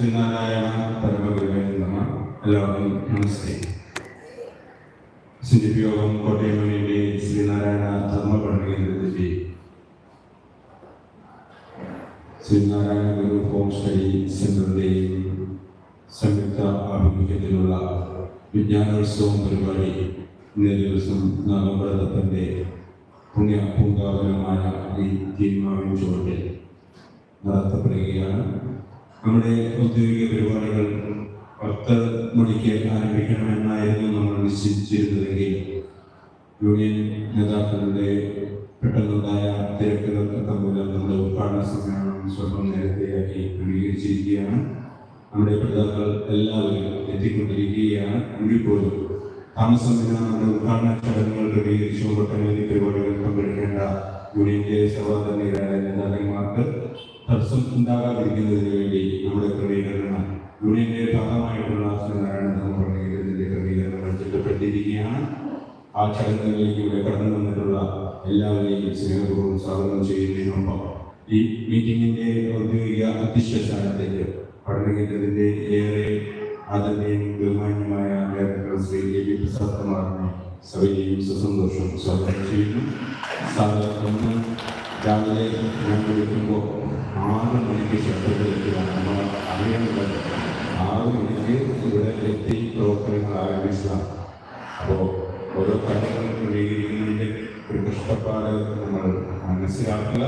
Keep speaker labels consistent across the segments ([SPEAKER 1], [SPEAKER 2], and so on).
[SPEAKER 1] ശ്രീനാരായണ പരമഗുരുവേ നമ. എല്ലാവർക്കും നമസ്തേ. സിദ്ധിയോഗം യോഗം യൂണിയന്റെ ശ്രീനാരായണ ധർമ്മ പഠനകേന്ദ്രത്തിന്റെ ശ്രീനാരായണ ഗുരു ഹോം സ്റ്റഡി സെന്ററിന്റെയും സംയുക്ത ആഭിമുഖ്യത്തിലുള്ള വിജ്ഞാനോത്സവം പരിപാടി ഇന്നേ ദിവസം നാഗമ്പടത്തപ്പന്റെ പുണ്യ പൂങ്കാവനമായ ഈ തീരുമാനം ചുവട്ടിൽ നടത്തപ്പെടുകയാണ്. നമ്മുടെ ഔദ്യോഗിക പരിപാടികൾ പത്ത് മണിക്ക് ആരംഭിക്കണമെന്നായിരുന്നു നമ്മൾ നിശ്ചയിച്ചിരുന്നതെങ്കിൽ യൂണിയൻ നേതാക്കളുടെ പെട്ടെന്നുണ്ടായ തിരക്കുകൾക്കൊക്കെ മൂലം നമ്മുടെ ഉദ്ഘാടന സമ്മേളനം സ്വല്പം നേരത്തെയാക്കി ക്രമീകരിച്ചിരിക്കുകയാണ്. നമ്മുടെ പിതാക്കൾ എല്ലാവരും എത്തിക്കൊണ്ടിരിക്കുകയാണ്. എങ്കിൽ പോലും താമസമില്ല നമ്മുടെ ഉദ്ഘാടന ചടങ്ങുകൾ ക്രമീകരിച്ചു ഒട്ടനവധി പരിപാടികൾ പങ്കെടുക്കേണ്ട യൂണിയന്റെ സഹോദരങ്ങളായ നേതാക്കന്മാർക്ക് തടസ്സം ഉണ്ടാകാതിരിക്കുന്നതിന് വേണ്ടി നമ്മുടെ ക്രമീകരണം യൂണിയന്റെ ഭാഗമായിട്ടുള്ള ശ്രീനാരായണ ധർമ്മപഠനത്തിന്റെ ക്രമീകരണങ്ങൾ ചിട്ടപ്പെട്ടിരിക്കുകയാണ് ആ ചടങ്ങുകളിലേക്ക് കടന്നു വന്നിട്ടുള്ള എല്ലാവരെയും സ്നേഹപൂർവം സ്വാഗതം ചെയ്യുന്നതിനൊപ്പം ഈ മീറ്റിംഗിന്റെ ഔദ്യോഗിക അധ്യക്ഷ സ്ഥാനത്തേക്ക് പഠനകേന്ദ്രത്തിന്റെ ഏറെ ആദരണീയം ബഹുമാന്യമായ director Sri A V Prasad കുമാറിനെ സഭയെയും സസന്തോഷം സ്വാഗതം ചെയ്യുന്നു. രാവിലെ ഞാൻ വിളിക്കുമ്പോൾ ആറ് മണിക്ക് ക്ഷേത്രത്തിലെത്തിയാണ് നമ്മൾ അറിയേണ്ടത് ആറ് മണിക്ക് ഇവിടെ എത്തി പ്രവർത്തനങ്ങൾ ആരംഭിച്ചതാണ് അപ്പോൾ ഓരോ കാര്യങ്ങൾ ക്രമീകരിക്കുന്നതിന്റെ ഒരു കഷ്ടപ്പാട് നമ്മൾ മനസ്സിലാക്കുക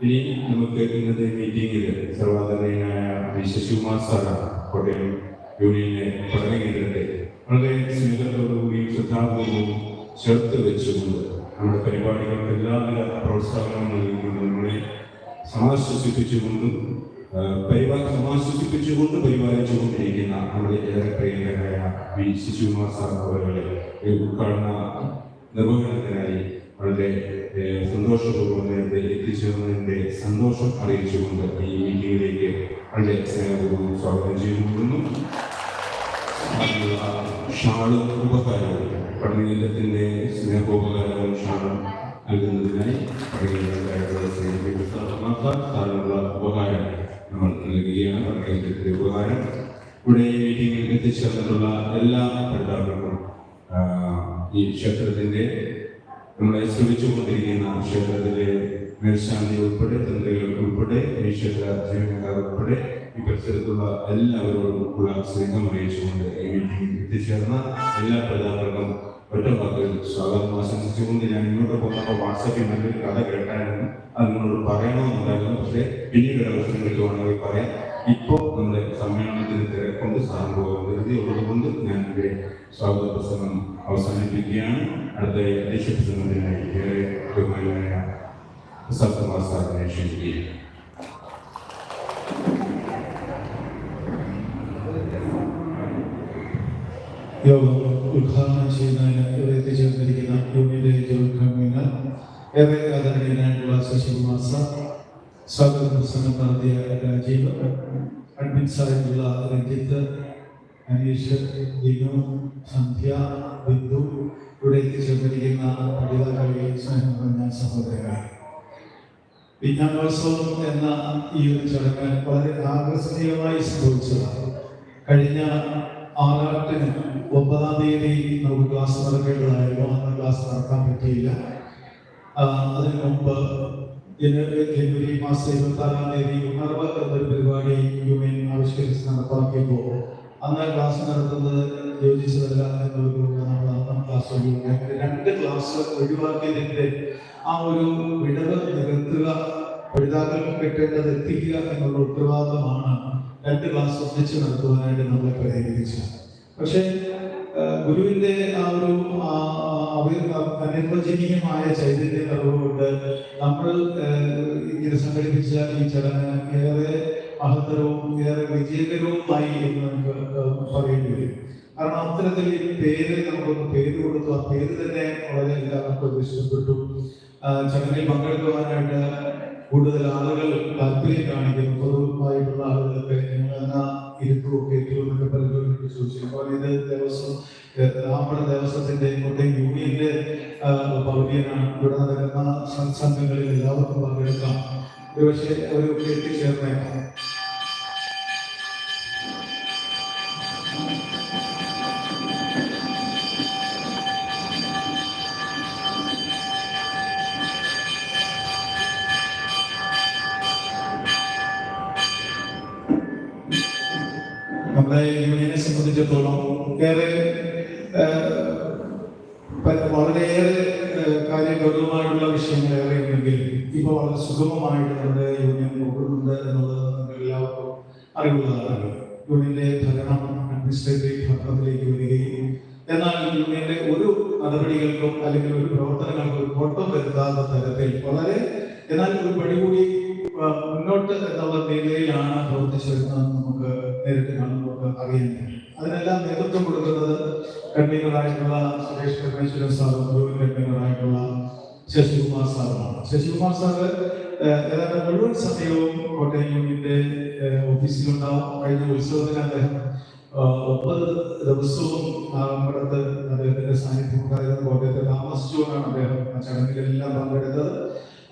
[SPEAKER 1] ഇനി നമുക്ക് ഇന്നത്തെ മീറ്റിംഗിൽ സർവാധനീയനായ വി ശശികുമാർ സാറാണ് കോട്ടയം യൂണിയനിലെ പഠന കേന്ദ്രത്തെ വളരെ സ്നേഹത്തോടുകൂടിയും ശ്രദ്ധാപൂർവവും ചേർത്ത് വെച്ചുകൊണ്ട് നമ്മുടെ പരിപാടികൾക്ക് എല്ലാവിധ പ്രോത്സാഹനവും നൽകിക്കൊണ്ട് നമ്മളെ സമാശ്വസിപ്പിച്ചുകൊണ്ടും ആ, പരിപാ സമാശ്വസിപ്പിച്ചുകൊണ്ട് പരിപാലിച്ചുകൊണ്ടിരിക്കുന്ന നമ്മുടെ ഏറെ പ്രിയങ്കരായ വി ശിശുകുമാർ സാർ അവരുടെ ഉദ്ഘാടന നിർവഹണത്തിനായി വളരെ സന്തോഷപൂർവം നേരത്തെ എത്തിച്ചേർന്നതിന്റെ സന്തോഷം അറിയിച്ചുകൊണ്ട് ഈ മീറ്റിംഗിലേക്ക് വളരെ സ്നേഹപൂർവം സ്വാഗതം ചെയ്യുന്നു. ഷാൾ ഉപകാരവും പഠനകേന്ദ്രത്തിന്റെ സ്നേഹോപകാരവും ഷാളും നൽകുന്നതിനായി സാറിനുള്ള ഉപകാരം നമ്മൾ നൽകുകയാണ് പഠനകേന്ദ്രത്തിന്റെ ഉപകാരം ഇവിടെ മീറ്റിംഗിൽ എത്തിച്ചേർന്നിട്ടുള്ള എല്ലാ പഠിതാക്കൾക്കും ഈ ക്ഷേത്രത്തിന്റെ നമ്മളെ ശ്രമിച്ചുകൊണ്ടിരിക്കുന്ന ക്ഷേത്രത്തിലെ മേൽശാന്തി ഉൾപ്പെടെ തന്ത്രികൾക്ക് ഉൾപ്പെടെ ഈ ക്ഷേത്ര ജീവനക്കാർ ഉൾപ്പെടെ പരിസരത്തുള്ള എല്ലാവരോടും ഉള്ള സ്നേഹം അറിയിച്ചുകൊണ്ട് ഈ മീറ്റിംഗിൽ എത്തിച്ചേർന്ന എല്ലാ പ്രജാക്കൾക്കും ഒറ്റ വാക്കുകൾ സ്വാഗതം ആശംസിച്ചുകൊണ്ട് ഞാൻ ഇങ്ങോട്ട് പോകുന്നപ്പോൾ വാട്സപ്പിൽ നല്ലൊരു കഥ കേട്ടായിരുന്നു. അത് നിങ്ങളോട് പറയണമെന്നുണ്ടായിരുന്നു. പക്ഷേ പിന്നീട് അവസരങ്ങളിൽ വേണമെങ്കിൽ പറയാം. ഇപ്പോൾ നമ്മുടെ സമ്മേളനത്തിന് തിരക്കൊണ്ട് സാറിന് ധൃതി ഉള്ളതുകൊണ്ട് ഞാൻ ഇവിടെ സ്വാഗത പ്രസംഗം അവസാനിപ്പിക്കുകയാണ്. അടുത്ത അധ്യക്ഷ പ്രസംഗത്തിനായി ഏറെ ബഹുമാനായ സത്കുമാർ സാറിനെ ക്ഷണിക്കുകയാണ്.
[SPEAKER 2] യോഗം ഉദ്ഘാടനം ചെയ്യുന്നതിന് ഇവിടെ എത്തിച്ചേർന്നിരിക്കുന്ന യൂണിയനിലേക്ക് കൺവീനർ ഏറെ ആദരണീയനായിട്ടുള്ള ശശികുമാർ സാർ സ്വാഗത പ്രസംഗം നടത്തിയ രാജീവ് അഡ്മിൻ സാഹിബുള്ള രഞ്ജിത്ത് അനീഷ് ദിനു സന്ധ്യ ബിന്ദു ഇവിടെ എത്തിച്ചേർന്നിരിക്കുന്ന പഠിതാക്കളെ സ്നേഹം പറഞ്ഞ സഹോദരങ്ങളെ. വിജ്ഞാനോത്സവം എന്ന ഈ ഒരു ചടങ്ങ് വളരെ ആകർഷണീയമായി സംഭവിച്ചതാണ്. കഴിഞ്ഞ ആറാട്ടിന് ഒമ്പതാം തീയതി നമുക്ക് ക്ലാസ് നടക്കേണ്ടതായിരുന്നു അന്ന് ക്ലാസ് നടക്കാൻ പറ്റിയില്ല. അതിനു മുമ്പ് ജനുവരി മാസം ഇരുപത്താറാം തീയതി ഉണർവ് എന്നൊരു പരിപാടി യൂണിയൻ ആവിഷ്കരിച്ച് നടപ്പാക്കിയപ്പോൾ അന്ന് ക്ലാസ് നടത്തുന്നത് യോജിച്ചതല്ല എന്നൊരു നമ്മൾ അന്ന് ക്ലാസ് രണ്ട് ക്ലാസ് ഒഴിവാക്കിയതിന്റെ ആ ഒരു വിടവ് നികത്തുക പഠിതാക്കൾക്ക് കിട്ടേണ്ടത് എത്തിക്കുക എന്നുള്ള ഉത്തരവാദിത്തമാണ് രണ്ട് ക്ലാസ് ഒന്നിച്ച് നടത്തുവാനായിട്ട് നമ്മളെ പ്രേരിപ്പിച്ചു. പക്ഷേ ഗുരുവിന്റെ ആ ഒരു അനുഭവജനീയമായ ചൈതന്യ നിറവുകൊണ്ട് നമ്മൾ ഇങ്ങനെ സംഘടിപ്പിച്ച ഈ ചടങ്ങ് ഏറെ മഹത്തരവും ഏറെ വിജയകരവുമായി എന്ന് നമുക്ക് പറയേണ്ടി വരും. കാരണം അത്തരത്തിൽ ഈ പേര് നമുക്കൊന്ന് പേര് കൊടുത്തു. ആ പേര് തന്നെ വളരെ എല്ലാവർക്കും ഇഷ്ടപ്പെട്ടു. ചടങ്ങിൽ പങ്കെടുക്കുവാനായിട്ട് കൂടുതൽ ആളുകൾ താല്പര്യം കാണിക്കുന്നു. പൊതുവായിട്ടുള്ള ആളുകളൊക്കെ ഇപ്പോൾ ഇത് ദേവസ്വം എറണാകുളം ദേവസ്വത്തിന്റെ കോട്ടയം യൂണിയന്റെ പകുതിയാണ് ഇവിടെ നടക്കുന്ന സംഘങ്ങളിൽ എല്ലാവർക്കും പങ്കെടുക്കാം. ഒരുപക്ഷെ അവരൊക്കെ എത്തിച്ചേർന്നേക്കാം നമ്മുടെ സംബന്ധിച്ചിടത്തോളം ഏറെ വളരെയേറെ കാര്യഗൗരവമായിട്ടുള്ള വിഷയങ്ങൾ ഏറെ ഉണ്ടെങ്കിൽ ഇപ്പോൾ വളരെ സുഗമമായിട്ട് നമ്മുടെ യൂണിയൻ പോകുന്നുണ്ട് എന്നുള്ളത് എല്ലാവർക്കും അറിവുള്ളതാണ്. യൂണിയന്റെ ഭരണം അഡ്മിനിസ്ട്രേറ്റീവ് ഭരണത്തിലേക്ക് വരികയും എന്നാൽ യൂണിയന്റെ ഒരു നടപടികൾക്കും അല്ലെങ്കിൽ ഒരു പ്രവർത്തനങ്ങൾക്കും ഒരു കോട്ടം വരുത്താത്ത തരത്തിൽ വളരെ എന്നാൽ ഒരു പടി കൂടി ആ, മുന്നോട്ട് എന്നുള്ള നിലയിലാണ് പ്രവർത്തിച്ചു വരുന്നത് നമുക്ക് നേരിട്ട് കാണുമ്പോൾ അറിയുന്നത് അതിനെല്ലാം നേതൃത്വം കൊടുക്കുന്നത് കൺവീനറായിട്ടുള്ള സുരേഷ് പരമേശ്വരൻ സാറും അതുപോലെ കൺവീനറായിട്ടുള്ള ശശികുമാർ സാറുമാണ്. ശശികുമാർ സാറ് ഏതാണ്ട് മുഴുവൻ സമയവും കോട്ടയം യൂണിയന്റെ ഓഫീസിലുണ്ടാവും. കഴിഞ്ഞ ഉത്സവത്തിന് അദ്ദേഹം ഒമ്പത് ദിവസവും അവിടുത്തെ അദ്ദേഹത്തിന്റെ സാന്നിധ്യം കോട്ടയത്തെ താമസിച്ചുകൊണ്ടാണ് അദ്ദേഹം ആ ചടങ്ങിലെല്ലാം പങ്കെടുത്തത്.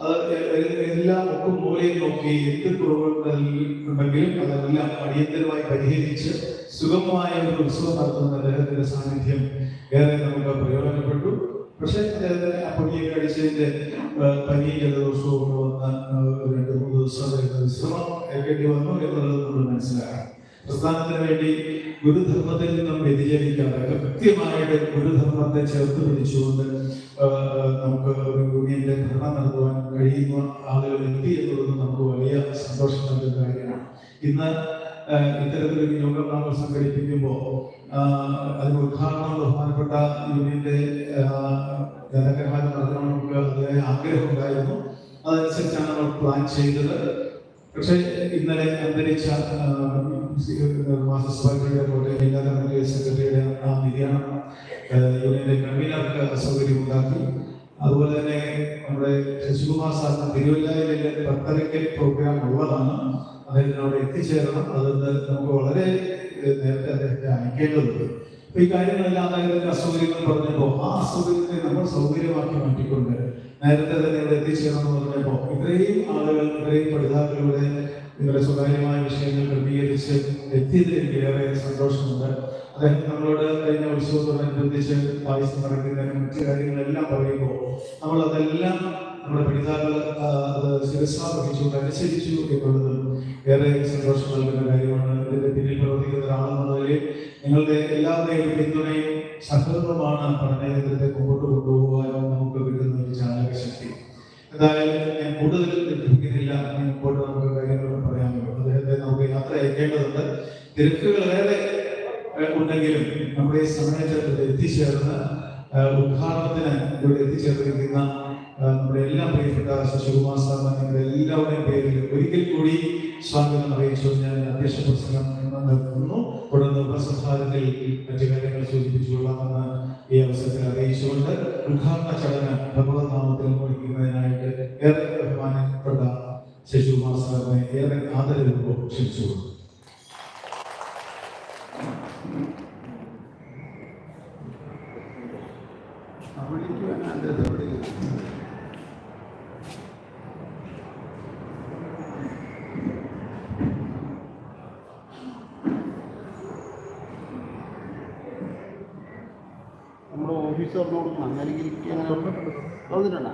[SPEAKER 2] അത് എല്ലാം ഒക്കും മൂലയും നോക്കി എന്ത് കുറവുകൾ ഉണ്ടെങ്കിലും അതെല്ലാം അടിയന്തരമായി പരിഹരിച്ച് സുഗമമായ ഒരു ഉത്സവം നടത്തുന്ന അദ്ദേഹത്തിന്റെ സാന്നിധ്യം ഏറെ നമുക്ക് പ്രയോജനപ്പെട്ടു. പക്ഷേ അദ്ദേഹത്തിന് ആ പൊടിയൊക്കെ അടിച്ചതിന്റെ പനി ജലദോഷവും വന്ന് രണ്ട് മൂന്ന് ദിവസം വിശ്രമം ഏൽക്കേണ്ടി വന്നു എന്നുള്ളത് നമ്മൾ മനസ്സിലാക്കണം പ്രസ്ഥാനത്തിന് വേണ്ടി ഗുരുധർമ്മത്തിൽ നിന്നും വ്യതിചലിക്കാതെ കൃത്യമായിട്ട് ഗുരുധർമ്മത്തെ ചേർത്ത് പിടിച്ചുകൊണ്ട് നമുക്ക് ഒരു യൂണിയന്റെ ഭരണം കഴിയുന്ന ആളുകൾ എത്തി എന്നുള്ളത് നമുക്ക് വലിയ സന്തോഷം നൽകുന്ന കാര്യമാണ്. ഇന്ന് ഇത്തരത്തിലൊരു യോഗം നമ്മൾ സംഘടിപ്പിക്കുമ്പോൾ അതിന് ഉദ്ഘാടനം ബഹുമാനപ്പെട്ട യൂണിയന്റെ ധനഗ്രഹാരം നടത്തണം നമുക്ക് ആഗ്രഹം ഉണ്ടായിരുന്നു. അതനുസരിച്ചാണ് നമ്മൾ പ്ലാൻ ചെയ്തത്. പക്ഷേ ഇന്നലെ അന്തരിച്ച മാസസഭയുടെ പോലെ ജില്ലാ കമ്മിറ്റി സെക്രട്ടറിയുടെ ആ നിര്യാണം യൂണിയന്റെ കൺവീനർക്ക് അസൗകര്യം ഉണ്ടാക്കി. അതുപോലെ തന്നെ നമ്മുടെ ശശികുമാർ സാറിന് തിരുവല്ലയിലെ പത്തരയ്ക്ക് പ്രോഗ്രാം ഉള്ളതാണ്. അദ്ദേഹത്തിന് അവിടെ എത്തിച്ചേരണം. അതുകൊണ്ട് നമുക്ക് വളരെ നേരത്തെ അദ്ദേഹത്തെ അയക്കേണ്ടതുണ്ട്. ഈ കാര്യങ്ങളെല്ലാം അതായത് അസൗകര്യങ്ങൾ പറഞ്ഞപ്പോൾ ആ അസൗകര്യത്തെ നമ്മൾ സൗകര്യമാക്കി മാറ്റിക്കൊണ്ട് നേരത്തെ തന്നെ ഇവിടെ എത്തിച്ചേരണം എന്ന് പറഞ്ഞപ്പോൾ ഇത്രയും ആളുകൾ ഇത്രയും പഠിതാക്കളുടെ നിങ്ങളുടെ സ്വകാര്യമായ വിഷയങ്ങൾ ക്രമീകരിച്ച് എത്തിയതിൽ ഏറെ സന്തോഷമുണ്ട്. അദ്ദേഹം നമ്മളോട് കഴിഞ്ഞ ഉത്സവത്തോടനുബന്ധിച്ച് പായസം നടക്കുന്നതിനും മറ്റു കാര്യങ്ങളെല്ലാം പറയുമ്പോൾ നമ്മൾ അതെല്ലാം നമ്മുടെ പഠിതാക്കൾ ആ, അത് ശിരസ വഹിച്ചുകൊണ്ട് അനുസരിച്ചു എന്നുള്ളത് ഏറെ സന്തോഷം നൽകുന്ന കാര്യമാണ്. ഇതിന്റെ പിന്നിൽ പ്രവർത്തിക്കുന്ന ഒരാളെന്നുള്ളതിൽ നിങ്ങളുടെ എല്ലാവരുടെയും പിന്തുണയും സഹകരണമാണ് പഠനകേന്ദ്രത്തെ മുമ്പോട്ട് കൊണ്ടുപോകാനും നമുക്ക് കിട്ടുന്ന ഒരു ചാലകശക്തി എന്തായാലും ഞാൻ കൂടുതൽ ലഭിക്കുന്നില്ല ഇപ്പോഴും നമുക്ക് പറയാൻ പറയാമല്ലോ അദ്ദേഹത്തെ നമുക്ക് യാത്ര അയക്കേണ്ടതുണ്ട്. തിരക്കുകൾ ഏറെ ഉണ്ടെങ്കിലും നമ്മുടെ ഈ സമയത്ത് എത്തിച്ചേർന്ന് ഉദ്ഘാടനത്തിന് ഇവിടെ എത്തിച്ചേർന്നിരിക്കുന്ന നമ്മുടെ എല്ലാ പ്രിയപ്പെട്ട ശശികുമാർ സാറിന് നിങ്ങളുടെ എല്ലാവരുടെയും പേരിൽ ഒരിക്കൽ കൂടി സ്വാഗതം അറിയിച്ചു. ഞാൻ അധ്യക്ഷ പ്രസംഗം നിർത്തുന്നു തുടർന്ന് ഉപസംഹാരത്തിൽ മറ്റു കാര്യങ്ങൾ സൂചിപ്പിച്ചുകൊള്ളാമെന്ന് ഈ അവസരത്തിൽ അറിയിച്ചുകൊണ്ട് ഉദ്ഘാടന ചടങ്ങ് ഭഗവത്നാമത്തിൽ മുഴിക്കുന്നതിനായിട്ട് ഏറെ ബഹുമാനപ്പെട്ട ശശികുമാർ സാറിനെ ഏറെ ആദരവ് ക്ഷണിച്ചുകൊള്ളു
[SPEAKER 3] അവിടേക്ക് വേണ്ട എവിടേക്ക് നമ്മുടെ ഓഫീസറിനോട് അങ്ങനെ അങ്ങനെ തുറന്നിട്ടുണ്ടോ